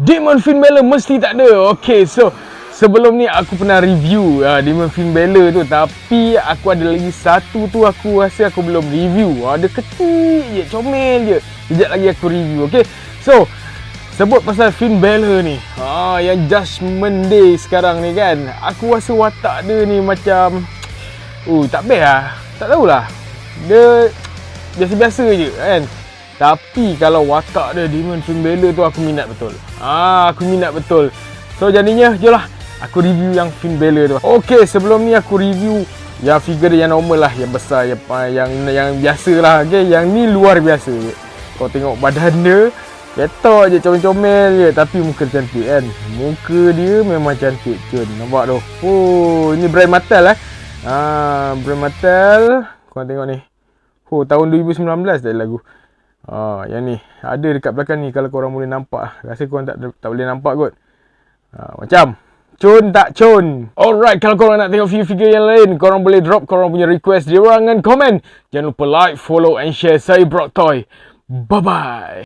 Demon Fin Balor mesti tak ada. Okay, so sebelum ni aku pernah review uh, Demon Fin Balor tu tapi aku ada lagi satu tu aku rasa aku belum review. Ada kecil je, comel je. Sekejap lagi aku review. Okay, so sebut pasal Finn Balor ni. Ha, yang Judgment Day sekarang ni kan. Aku rasa watak dia ni macam Uh, tak best lah. Tak tahulah. Dia biasa-biasa je kan. Tapi kalau watak dia Demon Balor tu aku minat betul. Ah, aku minat betul. So jadinya jelah aku review yang Finn tu. Okay, sebelum ni aku review yang figure yang normal lah, yang besar, yang yang yang biasa lah. Okay, yang ni luar biasa. Kau tengok badan dia, ketok je comel-comel je tapi muka cantik kan. Muka dia memang cantik cun. Nampak tu. Oh, ini brand Mattel eh. Ah, brand Mattel. Kau tengok ni. Oh, tahun 2019 dah lagu. Ah, yang ni. Ada dekat belakang ni kalau korang boleh nampak. Rasa korang tak tak boleh nampak kot. Ah, macam Cun tak cun. Alright, kalau korang nak tengok figure-figure yang lain, korang boleh drop korang punya request di ruangan komen. Jangan lupa like, follow and share. Saya Brock Toy. Bye-bye.